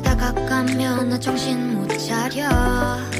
다가 가면 나 정신 못 차려.